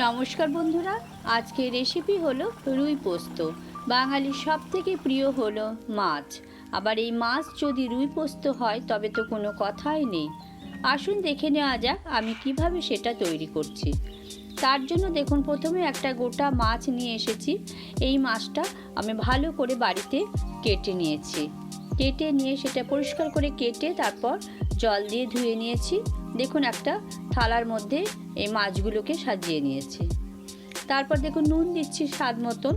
নমস্কার বন্ধুরা, আজকের রেসিপি হলো রুই পোস্ত। বাঙালির সব থেকে প্রিয় হলো মাছ। আবার এই মাছ যদি রুই পোস্ত হয়, তবে তো কোনো কথাই নেই। আসুন দেখে নেওয়া যাক আমি কীভাবে সেটা তৈরি করছি। তার জন্য দেখুন, প্রথমে একটা গোটা মাছ নিয়ে এসেছি। এই মাছটা আমি ভালো করে বাড়িতে কেটে নিয়েছি। কেটে নিয়ে সেটা পরিষ্কার করে কেটে তারপর জল দিয়ে ধুয়ে নিয়েছি। দেখুন, একটা থালার মধ্যে এই মাছগুলোকে সাজিয়ে নিয়েছি। তারপর দেখুন, নুন দিচ্ছি স্বাদ মতন।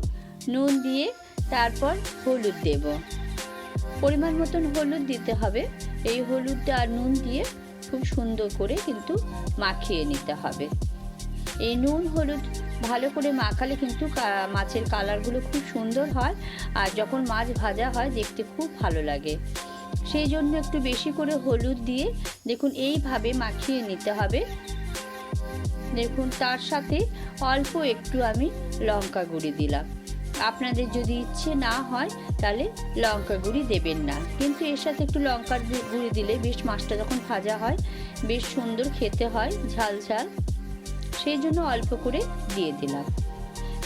নুন দিয়ে তারপর হলুদ দেব। পরিমাণ মতন হলুদ দিতে হবে। এই হলুদটা আর নুন দিয়ে খুব সুন্দর করে কিন্তু মাখিয়ে নিতে হবে। এই নুন, হলুদ ভালো করে মাখালে কিন্তু মাছের কালারগুলো খুব সুন্দর হয়। আর যখন মাছ ভাজা হয়, দেখতে খুব ভালো লাগে। সেই জন্য একটু বেশি করে হলুদ দিয়ে দেখুন এইভাবে মাখিয়ে নিতে হবে। দেখুন তার সাথে অল্প একটু আমি লঙ্কা গুঁড়ি দিলাম। আপনাদের যদি ইচ্ছে না হয় তাহলে লঙ্কা গুঁড়ি দেবেন না। কিন্তু এর সাথে একটু লঙ্কার গুঁড়ি দিলে বেশ মাছটা যখন ভাজা হয়, বেশ সুন্দর খেতে হয়, ঝাল ঝাল। সেই জন্য অল্প করে দিয়ে দিলাম।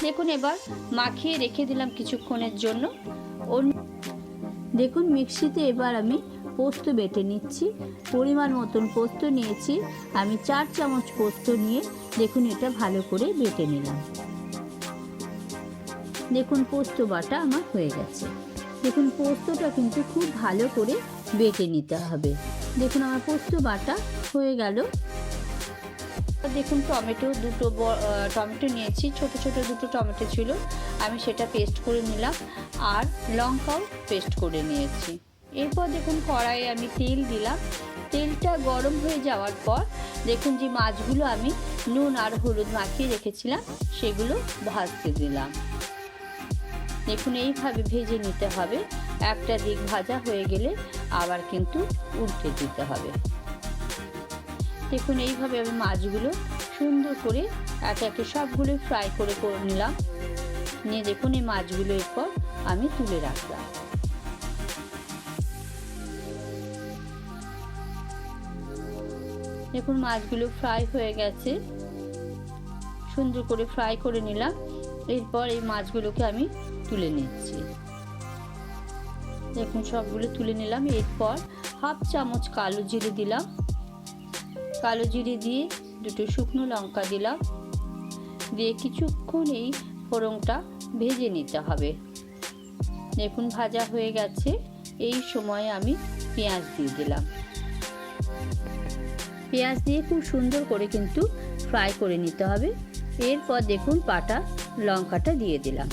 দেখুন এবার মাখিয়ে রেখে দিলাম কিছুক্ষণের জন্য। অন্য দেখুন, মিক্সিতে এবার আমি পোস্ত বেটে নিচ্ছি। পরিমাণ মতন পোস্ত নিয়েছি। আমি চার চামচ পোস্ত নিয়ে দেখুন, এটা ভালো করে বেটে নিলাম। দেখুন, পোস্ত বাটা আমার হয়ে গেছে। দেখুন, পোস্তটা কিন্তু খুব ভালো করে বেটে নিতে হবে। দেখুন, আমার পোস্ত বাটা হয়ে গেল। দেখুন, টমেটো দুটো টমেটো নিয়েছি। ছোট ছোট দুটো টমেটো ছিল। আমি সেটা পেস্ট করে নিলাম আর লঙ্কাও পেস্ট করে নিয়েছি। এরপর দেখুন, কড়াইয়ে আমি তেল দিলাম। তেলটা গরম হয়ে যাওয়ার পর দেখুন, যে মাছগুলো আমি নুন আর হলুদ মাখিয়ে রেখেছিলাম, সেগুলো ভাজতে দিলাম। দেখুন, এইভাবে ভেজে নিতে হবে। একটা দিক ভাজা হয়ে গেলে আবার কিন্তু উল্টে দিতে হবে। দেখুন, এইভাবে আমি মাছগুলো সুন্দর করে একে একে সবগুলো ফ্রাই করে করে নিলাম। নিয়ে দেখুন, এই মাছগুলো এরপর আমি তুলে রাখলাম। দেখুন, মাছগুলো ফ্রাই হয়ে গেছে। সুন্দর করে ফ্রাই করে নিলাম। এরপর এই মাছগুলোকে আমি তুলে নিচ্ছি। দেখুন, সবগুলো তুলে নিলাম। এরপর হাফ চামচ কালো জিরে দিলাম। কালো জিরে দিয়ে দুটো শুকনো লঙ্কা দিলাম। দিয়ে কিছুক্ষণ এই ফোড়নটা ভেজে নিতে হবে। দেখুন, ভাজা হয়ে গেছে। এই সময় আমি পেঁয়াজ দিয়ে দিলাম। পেঁয়াজ দিয়ে খুব সুন্দর করে কিন্তু ফ্রাই করে নিতে হবে। এরপর দেখুন, পাটা, লঙ্কাটা দিয়ে দিলাম।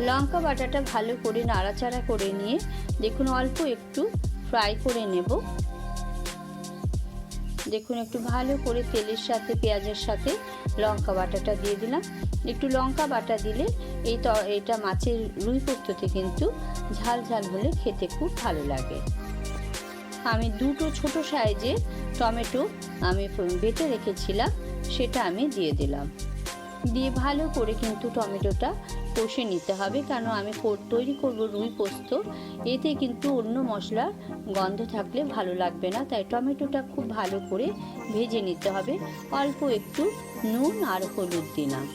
লঙ্কা বাটাটা ভালো করে নাড়াচাড়া করে নিয়ে, দেখুন, অল্প একটু ফ্রাই করে নেব। দেখুন, একটু ভালো করে তেলের সাথে, পেঁয়াজের সাথে লঙ্কা বাটাটা দিয়ে দিলাম। একটু লঙ্কা বাটা দিলে এই এটা মাছের রুই পোস্ততে কিন্তু ঝাল ঝাল হলে খেতে খুব ভালো লাগে। আমি দুটো ছোট সাইজের টমেটো আমি বেটে রেখেছিলাম, সেটা আমি দিয়ে দিলাম। দিয়ে ভালো করে কিন্তু টমেটোটা কষে নিতে হবে। কারণ আমি তৈরি করব রুই পোস্ত। এতে কিন্তু অন্য মশলার গন্ধ থাকলে ভালো লাগবে না। তাই টমেটোটা খুব ভালো করে ভেজে নিতে হবে। অল্প একটু নুন আর হলুদ দিলাম।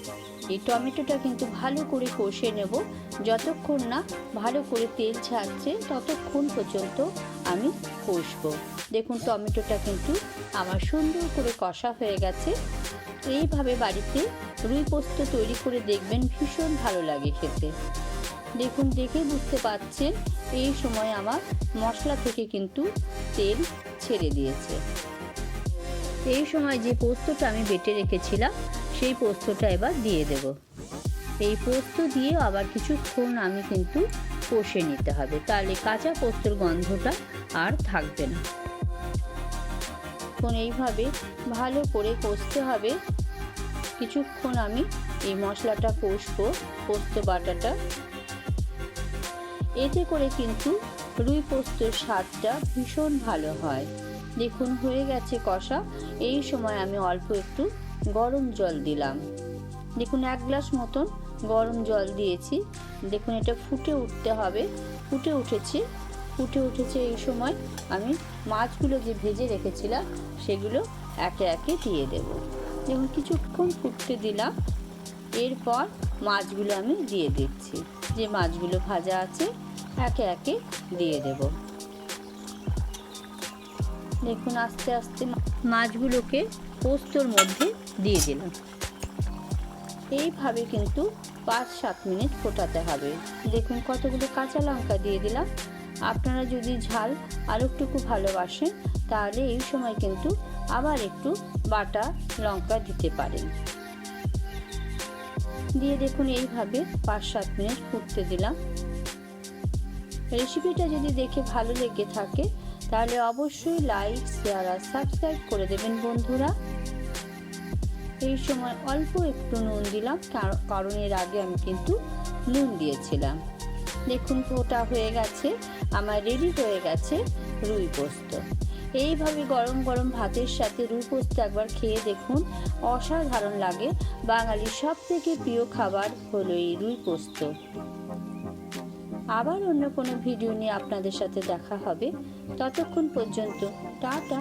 এই টমেটোটা কিন্তু ভালো করে কষে নেব। যতক্ষণ না ভালো করে তেল ছাড়ছে, ততক্ষণ পর্যন্ত আমি কষবো। দেখুন, টমেটোটা কিন্তু আমার সুন্দর করে কষা হয়ে গেছে। এইভাবে বাড়িতে রুই পোস্ত তৈরি করে দেখবেন, ভীষণ ভালো লাগে খেতে। দেখুন, দেখে বুঝতে পাচ্ছেন এই সময় আমার মশলা থেকে কিন্তু তেল ছেড়ে দিয়েছে। এই সময় যে পোস্তটা আমি বেটে রেখেছিলাম, সেই পোস্তটা এবার দিয়ে দেব। এই পোস্ত দিয়ে আবার কিছুক্ষণ আমি কিন্তু কষে নিতে হবে, তাহলে কাঁচা পোস্তর গন্ধটা আর থাকবে না। এইভাবে ভালো করে কষতে হবে। কিছুক্ষণ আমি এই মশলাটা কষবো, পোস্ত বাটাটা। এতে করে কিন্তু রুই পোস্তর স্বাদটা ভীষণ ভালো হয়। দেখুন, হয়ে গেছে কষা। এই সময় আমি অল্প একটু গরম জল দিলাম। দেখুন, এক গ্লাস মতন গরম জল দিয়েছি। দেখুন, এটা ফুটে উঠতে হবে। ফুটে উঠেছে। ফুটে উঠেছে এই সময় আমি মাছগুলো যে ভেজে রেখেছিলাম, সেগুলো একে একে দিয়ে দেব। দেখুন কিছুক্ষণ ফুটতে দিলাম, এরপর মাছগুলো আমি দিয়ে দিচ্ছি। যে মাছগুলো ভাজা আছে, একে একে দিয়ে দেব। দেখুন, আস্তে আস্তে মাছগুলোকে পোস্তর মধ্যে দিয়ে দিলাম। এইভাবে কিন্তু পাঁচ সাত মিনিট ফোটাতে হবে। দেখুন, কতগুলো কাঁচা লঙ্কা দিয়ে দিলাম। আপনারা যদি ঝাল আরেকটুকু ভালোবাসেন, তাহলে এই সময় কিন্তু আবার একটু বাটা লঙ্কা দিতে পারেন। দিয়ে দেখুন এইভাবে পাঁচ সাত মিনিট ফুটতে দিলাম। রেসিপিটা যদি দেখে ভালো লেগে থাকে, তাহলে অবশ্যই লাইক, শেয়ার আর সাবস্ক্রাইব করে দেবেন বন্ধুরা। এই সময় অল্প একটু নুন দিলাম, কার- কারণ এর আগে আমি কিন্তু নুন দিয়েছিলাম। দেখুন ওটা হয়ে গেছে। আমার রেডি হয়ে গেছে রুই পোস্ত। এইভাবে গরম গরম ভাতের সাথে রুই পোস্ত একবার খেয়ে দেখুন, অসাধারণ লাগে। বাঙালির সব থেকে প্রিয় খাবার হলো এই রুই পোস্ত। আবার অন্য কোনো ভিডিও নিয়ে আপনাদের সাথে দেখা হবে। ততক্ষণ পর্যন্ত, টাটা।